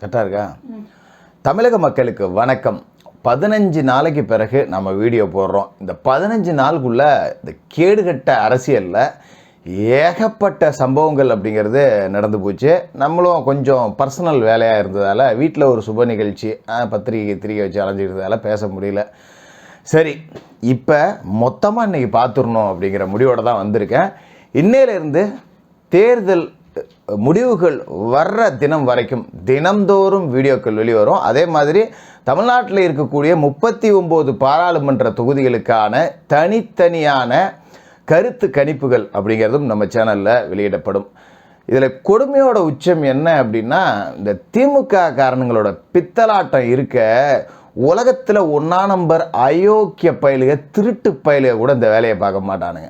கரெக்டாக இருக்கா? தமிழக மக்களுக்கு வணக்கம். பதினஞ்சு நாளைக்கு பிறகு நம்ம வீடியோ போடுறோம். இந்த பதினஞ்சு நாளுக்குள்ளே இந்த கேடுகட்ட அரசியலில் ஏகப்பட்ட சம்பவங்கள் அப்படிங்கிறது நடந்து போச்சு. நம்மளும் கொஞ்சம் பர்சனல் வேலையாக இருந்ததால் வீட்டில் ஒரு சுப நிகழ்ச்சி பத்திரிகை திரிகை வச்சு அலைஞ்சிக்கிறதால பேச முடியல. சரி இப்போ மொத்தமாக இன்றைக்கி பார்த்துடணும் அப்படிங்கிற முடிவோடு தான் வந்திருக்கேன். இன்னையிலேருந்து தேர்தல் முடிவுகள் வர்ற தினம் வரைக்கும் தினம்தோறும் வீடியோக்கள் வெளிவரும். அதே மாதிரி தமிழ்நாட்டில் இருக்கக்கூடிய முப்பத்தி ஒம்பது பாராளுமன்ற தொகுதிகளுக்கான தனித்தனியான கருத்து கணிப்புகள் அப்படிங்கிறதும் நம்ம சேனலில் வெளியிடப்படும். இதில் கொடுமையோட உச்சம் என்ன அப்படின்னா இந்த திமுக காரணங்களோட பித்தலாட்டம் இருக்க உலகத்தில் ஒன்றா நம்பர் அயோக்கிய பயலுக திருட்டு பயலுக கூட இந்த வேலையை பார்க்க மாட்டானுங்க.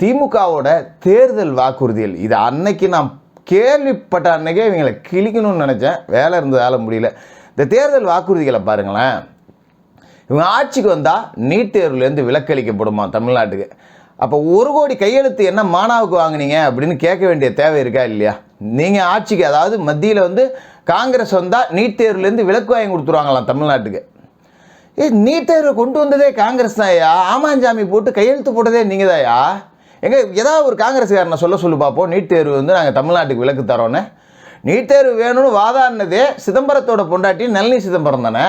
திமுகவோட தேர்தல் வாக்குறுதிகள் இது அன்னைக்கு நான் கேள்விப்பட்ட அன்னைக்கே இவங்களை கிழிக்கணும்னு நினச்சேன். வேலை இருந்ததால் முடியல. இந்த தேர்தல் வாக்குறுதிகளை பாருங்களேன். இவங்க ஆட்சிக்கு வந்தால் நீட் தேர்வுலேருந்து விலக்களிக்கப்படுமா தமிழ்நாட்டுக்கு? அப்போ ஒரு கோடி கையெழுத்து என்ன மானாவுக்கு வாங்குனீங்க அப்படின்னு கேட்க வேண்டிய தேவை இருக்கா இல்லையா? நீங்கள் ஆட்சிக்கு அதாவது மத்தியில் வந்து காங்கிரஸ் வந்தால் நீட் தேர்வுலேருந்து விலக்கு வாங்கி கொடுத்துருவாங்களாம் தமிழ்நாட்டுக்கு? ஏ நீட் தேர்வை கொண்டு வந்ததே காங்கிரஸ் தான்யா. ஆமாஞ்சாமி போட்டு கையெழுத்து போட்டதே நீங்கள் தான்யா எங்கே ஏதாவது ஒரு காங்கிரஸ்காரனை சொல்ல சொல்லு பார்ப்போம் நீட் தேர்வு வந்து நாங்கள் தமிழ்நாட்டுக்கு விலக்கு தரோன்னு. நீட் தேர்வு வேணும்னு வாதாடினதே சிதம்பரத்தோட பொண்டாட்டி நளினி சிதம்பரம் தானே?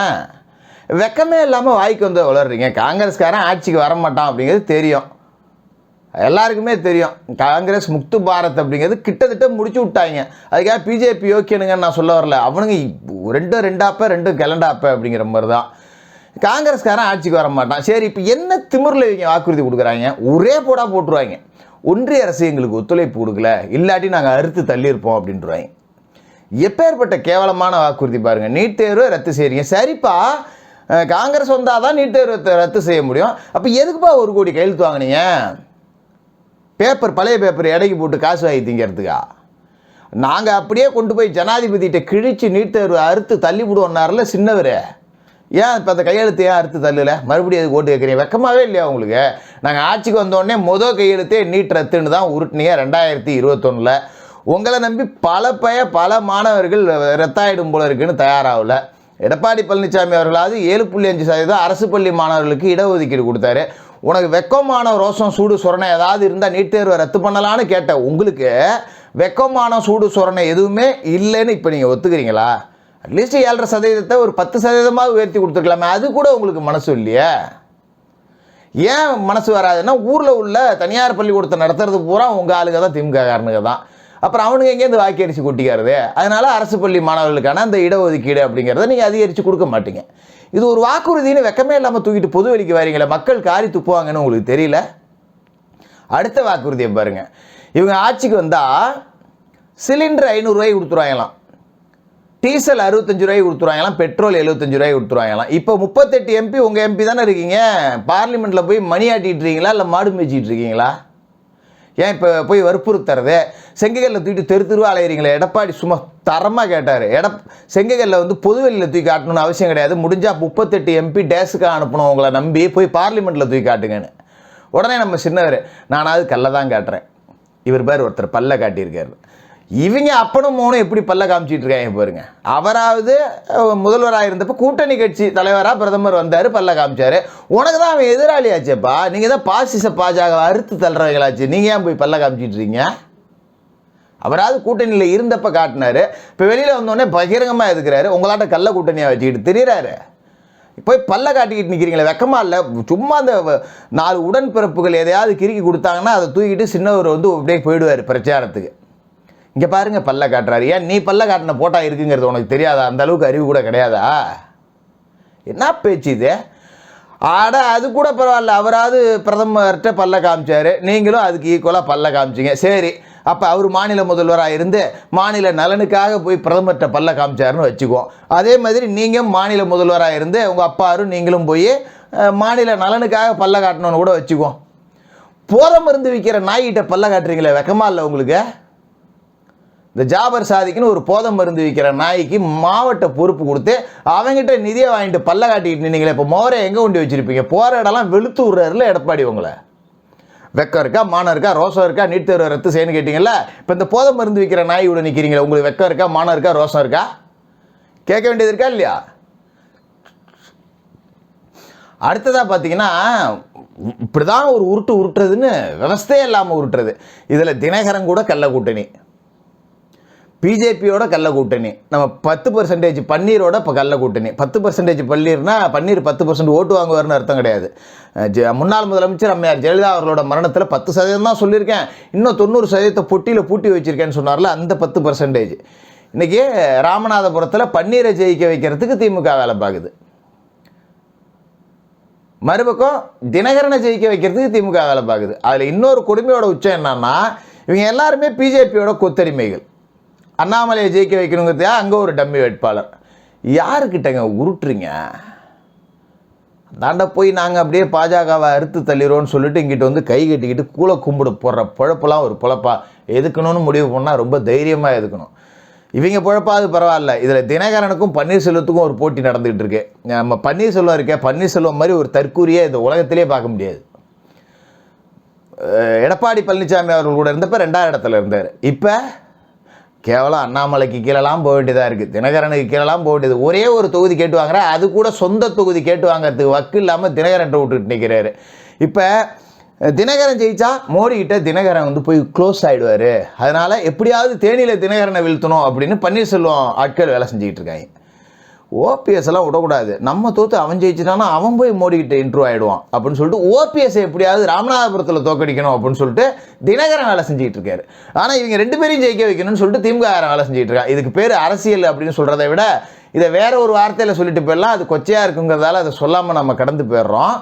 வெக்கமே இல்லாமல் வாய்க்கு வந்து வளர்றீங்க. காங்கிரஸ்காரன் ஆட்சிக்கு வர மாட்டான் அப்படிங்கிறது தெரியும். எல்லாருக்குமே தெரியும். காங்கிரஸ் முக்து பாரத் அப்படிங்கிறது கிட்டத்தட்ட முடிச்சு விட்டாங்க. அதுக்காக பிஜேபி ஓகேனுங்கன்னு நான் சொல்ல வரல. அவனுங்க ரெண்டும் ரெண்டாப்ப ரெண்டும் கிளண்டாப்ப அப்படிங்கிற மாதிரி தான் காங்கிரஸ்காரன் ஆட்சிக்கு வர மாட்டான். சரி இப்போ என்ன திமிரில் இவங்க வாக்குறுதி கொடுக்குறாங்க? ஒரே போடா போட்டுருவாங்க. ஒன்றிய அரசு எங்களுக்கு ஒத்துழைப்பு கொடுக்கல. இல்லாட்டி நாங்கள் அறுத்து தள்ளியிருப்போம் அப்படின்றாங்க. எப்பேற்பட்ட கேவலமான வாக்குறுதி பாருங்கள் நீட் தேர்வு ரத்து செய்கிறீங்க சரிப்பா காங்கிரஸ் வந்தால் தான் நீட் தேர்வை ரத்து- செய்ய முடியும். அப்போ எதுக்குப்பா ஒரு கோடி கையெழுத்து வாங்கினீங்க? பேப்பர் பழைய பேப்பர் இடைக்கு போட்டு காசு வாங்கி திங்கிறதுக்கா? நாங்கள் அப்படியே கொண்டு போய் ஜனாதிபதிகிட்ட கிழித்து நீட் தேர்வு அறுத்து தள்ளி விடுவோம்னார்ல சின்னவர். ஏன் இப்போ அந்த கையெழுத்து ஏன் அறுத்து தள்ளல? மறுபடியும் அதுக்கு ஓட்டு கேட்குறீங்க வெக்கமாகவே இல்லையா உங்களுக்கு? நாங்கள் ஆட்சிக்கு வந்தோடனே மொதல் கையெழுத்தே நீட் ரத்துன்னு தான் உருட்டினீங்க ரெண்டாயிரத்தி இருபத்தொன்னில். உங்களை நம்பி பல பய பல மாணவர்கள் ரத்தாயிடும் போல இருக்குன்னு தயாராகல. எடப்பாடி பழனிசாமி அவர்களாவது ஏழு புள்ளி அஞ்சு சதவீதம் அரசு பள்ளி மாணவர்களுக்கு இடஒதுக்கீடு கொடுத்தாரு. உனக்கு வெக்கமான ரோசம் சூடு சொரணை ஏதாவது இருந்தால் நீட் தேர்வை ரத்து பண்ணலான்னு கேட்டேன் உங்களுக்கு வெக்கமான சூடு சுரணை எதுவுமே இல்லைன்னு இப்போ நீங்கள் ஒத்துக்கிறீங்களா? அட்லீஸ்ட் ஏழரை சதவீதத்தை ஒரு பத்து சதவீதமாக உயர்த்தி கொடுத்துருக்கலாமே. அது கூட உங்களுக்கு மனசு இல்லையே. ஏன் மனசு வராதுன்னா ஊரில் உள்ள தனியார் பள்ளிக்கூடத்தை நடத்துறது பூரா உங்கள் ஆளுங்க தான் திமுக காரனுங்க தான். அப்புறம் அவனுங்க எங்கேருந்து வாக்கி அடிச்சு கொட்டிக்காருது அதனால் அரசு பள்ளி மாணவர்களுக்கான அந்த இடஒதுக்கீடு அப்படிங்கிறத நீங்கள் அதிகரித்து கொடுக்க மாட்டீங்க. இது ஒரு வாக்குறுதின்னு வெக்கமே இல்லாமல் தூக்கிட்டு பொது வெளிக்கு வரீங்களே மக்கள் காரி துப்புவாங்கன்னு உங்களுக்கு தெரியல? அடுத்த வாக்குறுதியை பாருங்கள் இவங்க ஆட்சிக்கு வந்தால் சிலிண்டர் ஐநூறுரூவாய் கொடுத்துருவாங்களாம். டீசல் அறுபத்தஞ்சு ரூபாய் கொடுத்துருவாங்களாம் பெட்ரோல் எழுபத்தஞ்சு ரூபாய் கொடுத்துருவாங்களாம். இப்போ முப்பத்தெட்டு எம்பி உங்கள் எம்பி தானே இருக்கீங்க? பார்லிமெண்ட்டில் போய் மணி ஆட்டிகிட்டு இருக்கீங்களா இல்லை மாடு மேய்ச்சிட்டு இருக்கீங்களா? ஏன் இப்போ போய் வற்புறுத்துறது? செங்ககல்ல தூக்கிட்டு தெரு தெருவா அலையிறீங்களே எடப்பாடி சும்மா தரமாக கேட்டார். எடப் செங்ககல்ல வந்து பொதுவெளியில் தூக்கி காட்டணும்னு அவசியம் கிடையாது. முடிஞ்சால் முப்பத்தெட்டு எம்பி டேஸுக்காக அனுப்பணும் உங்களை நம்பி போய் பார்லிமெண்ட்டில் தூக்கி காட்டுங்கன்னு. உடனே நம்ம சின்னவர் நானாவது கல்லை தான் காட்டுறேன். இவர் பேர் ஒருத்தர் பல்ல காட்டியிருக்காரு. இவங்க அப்பனும் மோனும் எப்படி பல்ல காமிச்சிட்டு இருக்காங்க பாருங்க. அவராவது முதல்வராக இருந்தப்போ கூட்டணி கட்சி தலைவராக பிரதமர் வந்தார் பல்ல காமிச்சார். உனக்கு தான் அவன் எதிராளியாச்சேப்பா நீங்கள் தான் பாசிச பாஜக அறுத்து தள்ளுறவங்களாச்சு நீங்கள் ஏன் போய் பல்ல காமிச்சிட்டு இருக்கீங்க? அவராவது கூட்டணியில் இருந்தப்ப காட்டினாரு. இப்போ வெளியில் வந்தோடனே பகிரங்கமாக எதுக்குறாரு? உங்களாட்ட கள்ள கூட்டணியாக வச்சுக்கிட்டு திரியிறாரு. போய் பல்ல காட்டிக்கிட்டு நிற்கிறீங்களே வெக்கமா இல்லை? சும்மா அந்த வ- நாலு உடன்பிறப்புகள் எதையாவது கிறுக்கி கொடுத்தாங்கன்னா அதை தூக்கிட்டு சின்னவர் வந்து அப்படியே போயிடுவார் பிரச்சாரத்துக்கு. இங்கே பாருங்க பல்ல காட்டுறாரு. ஏன் நீ பல்ல காட்டின போட்டா இருக்குங்கிறது உனக்கு தெரியாதா? அந்த அளவுக்கு அறிவு கூட கிடையாதா? என்ன பேச்சு இது? ஆட அது கூட பரவாயில்ல. அவராவது பிரதமர்கிட்ட பல்ல காமிச்சாரு. நீங்களும் அதுக்கு ஈக்குவலாக பல்ல காமிச்சிங்க. சரி அப்போ அவர் மாநில முதல்வராக இருந்து மாநில நலனுக்காக போய் பிரதமர்கிட்ட பல்ல காமிச்சாருன்னு வச்சுக்குவோம் அதே மாதிரி நீங்கள் மாநில முதல்வராக இருந்து உங்கள் அப்பாரும் நீங்களும் போய் மாநில நலனுக்காக பல்ல காட்டணும்னு கூட வச்சுக்குவோம் போத மருந்து விற்கிற நாய்கிட்ட பல்ல காட்டுறீங்களே வெக்கமா இல்லை உங்களுக்கு? இந்த ஜாபர் சாதிக்குன்னு ஒரு போதை மருந்து விற்கிற நாய்க்கு மாவட்ட பொறுப்பு கொடுத்து அவங்ககிட்ட நிதியை வாங்கிட்டு பல்ல காட்டிக்கிட்டு நின்னீங்களே இப்போ மோரை எங்கே கொண்டு வச்சிருப்பீங்க? போகிற இடம்லாம் வெளுத்து விட்றாருல எடப்பாடி உங்களை. வெக்கம் இருக்கா மானம் இருக்கா ரோசம் இருக்கா நீட் தேர்வு ரத்து செய்யணும்னு கேட்டிங்கல்ல இப்போ இந்த போதை மருந்து விற்கிற நாய் இவ்வளோ நிற்கிறீங்களே உங்களுக்கு வெக்கம் இருக்கா மானம் இருக்கா ரோசம் இருக்கா? கேட்க வேண்டியது இருக்கா இல்லையா? அடுத்ததாக பார்த்தீங்கன்னா இப்படிதான் ஒரு உருட்டு உருட்டுறதுன்னு விவஸ்தையே இல்லாமல் உருட்டுறது. இதில் தினகரன் கூட கள்ள கூட்டணி. பிஜேபியோட கள்ள கூட்டணி நம்ம பத்து பர்சன்டேஜ் பன்னீரோட இப்போ கள்ள கூட்டணி பத்து பர்சன்டேஜ் பன்னீர்னா பன்னீர் பத்து பர்சன்ட் ஓட்டு வாங்குவார்னு அர்த்தம் கிடையாது. முன்னாள் முதலமைச்சர் அம்மையார் ஜெயலலிதா அவர்களோட மரணத்தில் பத்து சதவீதம் தான் சொல்லியிருக்கேன். இன்னும் தொண்ணூறு சதவீதத்தை பொட்டியில் பூட்டி வச்சிருக்கேன்னு சொன்னார்ல அந்த பத்து பர்சன்டேஜ் இன்றைக்கி ராமநாதபுரத்தில் பன்னீரை ஜெயிக்க வைக்கிறதுக்கு திமுக வேலை பார்க்குது மறுபக்கம் தினகரனை ஜெயிக்க வைக்கிறதுக்கு திமுக வேலை பார்க்குது அதில் இன்னொரு கொடுமையோட உச்சம் என்னன்னா இவங்க எல்லாருமே பிஜேபியோட கொத்தடிமைகள். அண்ணாமலையை ஜெயிக்க வைக்கணுங்கிறதா அங்கே ஒரு டம்மி வேட்பாளர். யாருக்கிட்டங்க உருட்டுறீங்க? தாண்ட போய் நாங்கள் அப்படியே பாஜகவை அறுத்து தள்ளிடுவோம்னு சொல்லிட்டு இங்கிட்ட வந்து கை கட்டிக்கிட்டு கூலை கும்பிட போடுற பொழப்பெல்லாம் ஒரு பொழப்பா. எதுக்கணும்னு முடிவு பண்ணால் ரொம்ப தைரியமாக எதுக்கணும். இவங்க பொழப்பாது பரவாயில்ல. இதில் தினகரனுக்கும் பன்னீர்செல்வத்துக்கும் ஒரு போட்டி நடந்துகிட்டு இருக்கு. நம்ம பன்னீர்செல்வம் இருக்கே பன்னீர்செல்வம் மாதிரி ஒரு தற்கூரியே இந்த உலகத்திலே பார்க்க முடியாது. எடப்பாடி பழனிசாமி அவர்கள் கூட இருந்தப்போ ரெண்டாவது இடத்துல இருந்தார். இப்போ கேவலம் அண்ணாமலைக்கு கீழெல்லாம் போக வேண்டியதாக இருக்குது தினகரனுக்கு கீழெல்லாம் போக வேண்டியது ஒரே ஒரு தொகுதி கேட்டு வாங்குற அது கூட சொந்த தொகுதி கேட்டு வாங்குறதுக்கு வக்கு இல்லாமல் தினகரன்ட்ட விட்டுட்டு நிற்கிறாரு இப்போ தினகரன் ஜெயிச்சா மோடி தினகரன் வந்து போய் க்ளோஸ் ஆகிடுவார் அதனால் எப்படியாவது தேனியில் தினகரனை வீழ்த்தணும் அப்படின்னு பன்னீர்செல்வம் ஆட்கள் வேலை செஞ்சுக்கிட்டு இருக்காங்க. ஓபிஎஸ் எல்லாம் விடக்கூடாது. நம்ம தோற்று அவன் ஜெயிச்சிட்டானா அவன் போய் மோடி கிட்ட இன்ட்ரூ ஆகிடுவான் அப்படின்னு சொல்லிட்டு ஓபிஎஸ் எப்படியாவது ராமநாதபுரத்தில் தோக்கடிக்கணும் அப்படின்னு சொல்லிட்டு தினகரன் வேலை செஞ்சுட்டு இருக்காரு. ஆனால் இவங்க ரெண்டு பேரையும் ஜெயிக்க வைக்கணும்னு சொல்லிட்டு திமுக வேலை செஞ்சுட்டு இருக்கா. இதுக்கு பேர் அரசியல் அப்படின்னு சொல்கிறத விட இதை வேற ஒரு வார்த்தையில் சொல்லிட்டு போயிடலாம். அது கொச்சையாக இருக்குங்கிறதால அதை சொல்லாமல் நம்ம கடந்து போயிடுறோம்.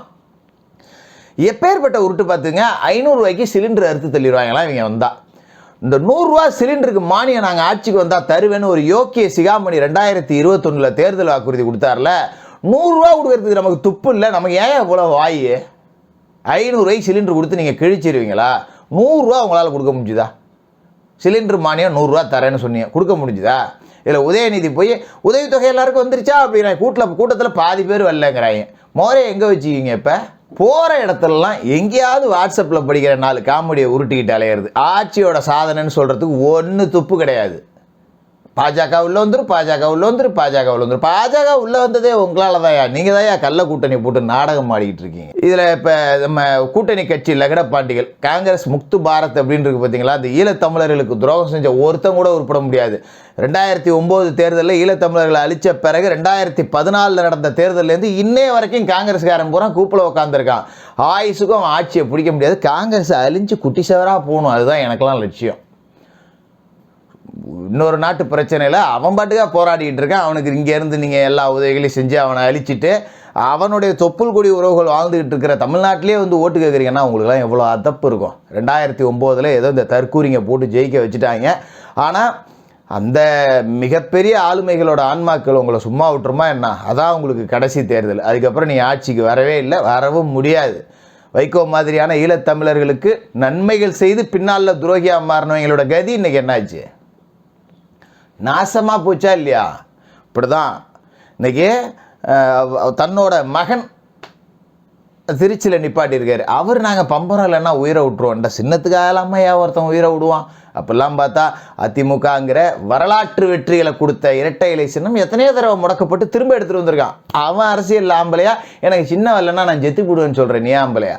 எப்பேற்பட்ட உருட்டு பார்த்துங்க ஐநூறுரூவாய்க்கு சிலிண்டர் அறுத்து தள்ளிடுவாங்களாம் இவங்க வந்தால் இந்த நூறுரூவா சிலிண்டருக்கு மானியம் நாங்கள் ஆட்சிக்கு வந்தால் தருவேன்னு ஒரு யோக்கிய சிகாமணி ரெண்டாயிரத்தி இருபத்தொன்னில் தேர்தல் வாக்குறுதி கொடுத்தார்ல. நூறுரூவா கொடுக்கறதுக்கு நமக்கு துப்பு இல்லை நமக்கு ஏன் இவ்வளோ வாய்? ஐநூறுரூவாய்க்கு சிலிண்டர் கொடுத்து நீங்கள் கிழிச்சிருவீங்களா? நூறுரூவா உங்களால் கொடுக்க முடிஞ்சுதா? சிலிண்டர் மானியம் நூறுரூவா தரேன்னு சொன்னீங்க கொடுக்க முடிஞ்சுதா? இதில் உதயநிதி போய் உதவித்தொகை எல்லாருக்கும் வந்துருச்சா? அப்படிங்கிற கூட்டில் கூட்டத்தில் பாதி பேர் வரலங்கிறாங்க. மோரே எங்கே வச்சுக்கிங்க இப்போ? போகிற இடத்துலலாம் எங்கேயாவது வாட்ஸ்அப்பில் படிக்கிற நாள் காமெடியை உருட்டிக்கிட்டு அலையிறது. ஆட்சியோட சாதனைன்னு சொல்கிறதுக்கு ஒன்று துப்பு கிடையாது. பாஜக உள்ள வந்துரும் பாஜக உள்ள வந்துரும் பாஜக உள்ள வந்துரும் பாஜக உள்ள வந்ததே உங்களால தான் நீங்க தான் கள்ள கூட்டணி போட்டு நாடகம் ஆடிக்கிட்டு இருக்கீங்க. இதுல இப்ப நம்ம கூட்டணி கட்சி லகடப்பாண்டிகள் காங்கிரஸ் முக்து பாரத் அப்படின்னு இருக்கு பாத்தீங்களா? அந்த ஈழத்தமிழர்களுக்கு துரோகம் செஞ்ச ஒருத்தன் கூட உருப்பட முடியாது. ரெண்டாயிரத்தி ஒன்பது தேர்தலில் ஈழத்தமிழர்களை அழிச்ச பிறகு ரெண்டாயிரத்தி பதினாலில் நடந்த தேர்தலேருந்து இன்னைய வரைக்கும் காங்கிரஸ்காரன் பூரா கூப்பில் உட்காந்துருக்கான் ஆயுசுக்கும் ஆட்சியை பிடிக்க முடியாது. காங்கிரஸ் அழிஞ்சு குட்டி சவராக போகணும். அதுதான் எனக்கெல்லாம் லட்சியம். இன்னொரு நாட்டு பிரச்சனையில் அவன் பாட்டுக்காக போராடிட்டு இருக்கான். அவனுக்கு இங்கேருந்து நீங்கள் எல்லா உதவிகளையும் செஞ்சு அவனை அழிச்சிட்டு அவனுடைய தொப்புள் கொடி உறவுகள் வாழ்ந்துக்கிட்டு இருக்கிற தமிழ்நாட்டிலே வந்து ஓட்டு கேட்குறீங்கன்னா உங்களுக்குலாம் எவ்வளோ அதப்பு இருக்கும். ரெண்டாயிரத்தி ஒம்போதில் ஏதோ இந்த தற்கூரிங்க போட்டு ஜெயிக்க வச்சுட்டாங்க. ஆனால் அந்த மிகப்பெரிய ஆளுமைகளோட ஆன்மாக்கள் உங்களை சும்மா விட்டுருமா என்ன? அதான் உங்களுக்கு கடைசி தேர்தல். அதுக்கப்புறம் நீ ஆட்சிக்கு வரவே இல்லை வரவும் முடியாது. வைகோ மாதிரியான ஈழத்தமிழர்களுக்கு நன்மைகள் செய்து பின்னால் துரோகியாக மாறினவங்களோட கதி இன்னைக்கு என்னாச்சு? நாசமாக போச்சா இல்லையா? இப்படி தான் இன்றைக்கி தன்னோட மகன் திருச்சியில் நிப்பாட்டியிருக்காரு. அவர் நாங்கள் பம்பரம் இல்லைன்னா உயிரை விட்டுருவோம்டா சின்னத்துக்காக இல்லாமல் ஏன் ஒருத்தன் உயிரை விடுவான்? அப்படிலாம் பார்த்தா அதிமுகங்கிற வரலாற்று வெற்றிகளை கொடுத்த இரட்டை இலை சின்னம் எத்தனையோ தடவை முடக்கப்பட்டு திரும்ப எடுத்துகிட்டு வந்திருக்கான். அவன் அரசியல் ஆம்பளையா? எனக்கு சின்ன வரலன்னா நான் செத்து போடுவேன்னு சொல்கிறேன் நீ ஆம்பளையா?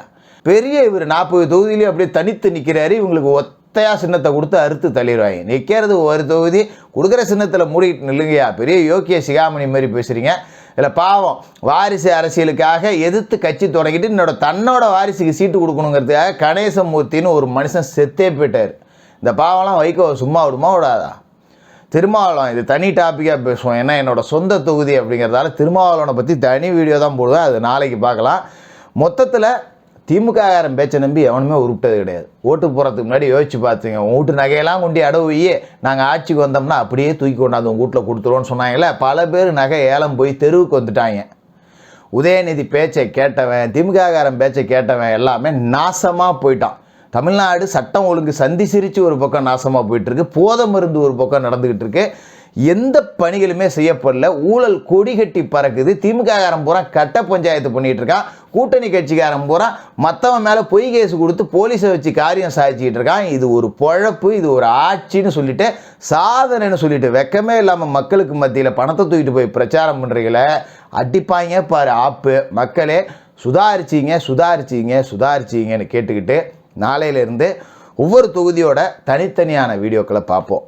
பெரிய இவர் நாற்பது தொகுதியிலையும் அப்படியே தனித்து நிற்கிறாரு இவங்களுக்கு ஒத்தையா சின்னத்தை கொடுத்து அறுத்து தள்ளிடுவாங்க. நிற்கிறது ஒரு தொகுதி கொடுக்குற சின்னத்தில் மூடிட்டு நில்லுங்கயா பெரிய யோக்கிய சிகாமணி மாதிரி பேசுகிறீங்க இதில் பாவம் வாரிசு அரசியலுக்காக எதிர்த்து கட்சி தொடங்கிட்டு என்னோட தன்னோட வாரிசுக்கு சீட்டு கொடுக்கணுங்கிறதுக்காக கணேசமூர்த்தின்னு ஒரு மனுஷன் செத்தே போயிட்டார். இந்த பாவம்லாம் வைகோ சும்மா விடுமா விடாதா? திருமாவளவன் இது தனி டாப்பிக்காக பேசுவோம். ஏன்னா என்னோடய சொந்த தொகுதி அப்படிங்கிறதால திருமாவளவனை பற்றி தனி வீடியோ தான் போடுவேன். அது நாளைக்கு பார்க்கலாம். மொத்தத்தில் திமுககாரன் பேச்சை நம்பி எவனுமே உருப்பிட்டது கிடையாது. ஓட்டு போகிறதுக்கு முன்னாடி யோசிச்சு பார்த்துங்க. உன் வீட்டு நகையெல்லாம் கொண்டு அடவுயே நாங்கள் ஆட்சிக்கு வந்தோம்னா அப்படியே தூக்கி கொண்டாந்து உங்கள் வீட்டில் கொடுத்துருவோன்னு சொன்னாங்களே பல பேர் நகை ஏலம் போய் தெருவுக்கு வந்துட்டாங்க. உதயநிதி பேச்சை கேட்டவன் திமுககாரன் பேச்சை கேட்டவன் எல்லாமே நாசமாக போயிட்டான். தமிழ்நாடு சட்டம் ஒழுங்கு சந்தி சிரித்து ஒரு பக்கம் நாசமாக போயிட்டுருக்கு போத போதை மருந்து ஒரு பக்கம் நடந்துக்கிட்டு இருக்கு. எந்த பணிகளுமே செய்யப்படல. ஊழல் கொடி கட்டி பறக்குது. திமுககாரன் பூரா கட்ட பஞ்சாயத்து பண்ணிட்டு இருக்கான் கூட்டணி கட்சிக்காரன் பூரா மற்றவன் மேலே பொய் கேஸ் கொடுத்து போலீஸை வச்சு காரியம் சாதிச்சிக்கிட்டு இருக்கான் இது ஒரு பொழப்பு இது ஒரு ஆட்சின்னு சொல்லிட்டு சாதனைன்னு சொல்லிட்டு வெக்கமே இல்லாமல் மக்களுக்கு மத்தியில் பணத்தை தூக்கிட்டு போய் பிரச்சாரம் பண்ணுறீங்களே அடிப்பாங்க பாரு ஆப்பு. மக்களே சுதாரிச்சிங்க சுதாரிச்சிங்க சுதாரிச்சிங்கன்னு கேட்டுக்கிட்டு நாளையிலேருந்து ஒவ்வொரு தொகுதியோட தனித்தனியான வீடியோக்களை பார்ப்போம்.